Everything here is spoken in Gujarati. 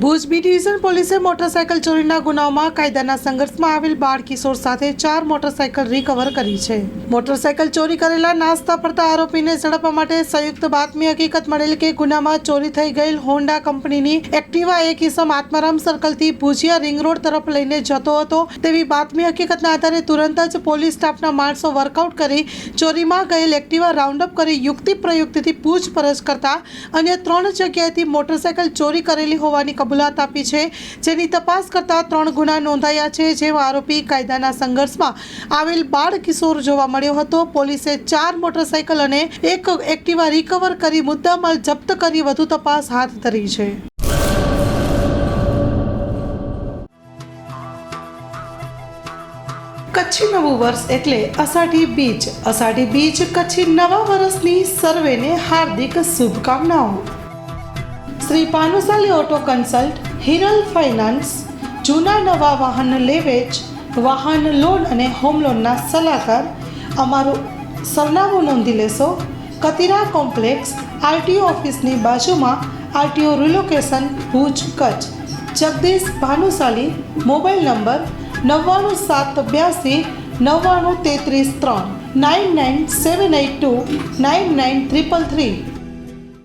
ભુજ બી ડિવિઝન પોલીસે મોટરસાયકલ ચોરીના ગુનામાં કાયદાના સંઘર્ષમાં આવેલ બાળ કિશોર સાથે ચાર મોટરસાયકલ રિકવર કરી છે. મોટરસાયકલ ચોરી કરેલા નાસ્તા પડતા આરોપીને ઝડપવા માટે સંયુક્ત બાતમી હકીકત મળેલ કે ગુનામાં ચોરી થઈ ગયેલ હોન્ડા કંપનીની એક્ટિવા એક કિસમ આત્મારામ સર્કલથી ભુજિયા રિંગ રોડ તરફ લઈને જતો હતો. તેવી બાતમી હકીકતના આધારે તુરંત જ પોલીસ સ્ટાફના માણસો વર્કઆઉટ કરી ચોરીમાં ગયેલ એક્ટિવા રાઉન્ડ અપ કરી યુક્તિ પ્રયુક્તિથી પૂછપરછ કરતા અન્ય ત્રણ જગ્યાએથી મોટરસાયકલ ચોરી કરેલી હોવાની કબૂલાત આપી છે. જેની તપાસ કરતા ત્રણ ગુના નોંધાયા છે. જેમાં આરોપી કાયદાના સંઘર્ષમાં આવેલ બાળ કિશોર જોવા મળ્યો હતો. પોલીસે ચાર મોટરસાઇકલ અને એક એક્ટિવા રિકવર કરી મુદ્દામાલ જપ્ત કરી વધુ તપાસ હાથ ધરી છે. કચ્છી નવું વર્ષ એટલે અષાઢી બીજ. અષાઢી બીજ કચ્છી નવા વર્ષની સર્વેને હાર્દિક શુભકામનાઓ. Shri Panusali auto consult Hiral finance જૂના નવા વાહન લેવેચ, વાહન લોન અને હોમ લોનના સલાહકાર, અમારું સરનામું નોંધી લેશો. કતિરા કોમ્પ્લેક્સ આરટીઓ ઓફિસની બાજુમાં RTO relocation Bhuj, Kutch. Jagdish Bhanushali, mobile number નવ્વાણું સાત બ્યાસી નવ્વાણું તેત્રીસ ત્રણ, nine nine seven eight two, nine nine triple three.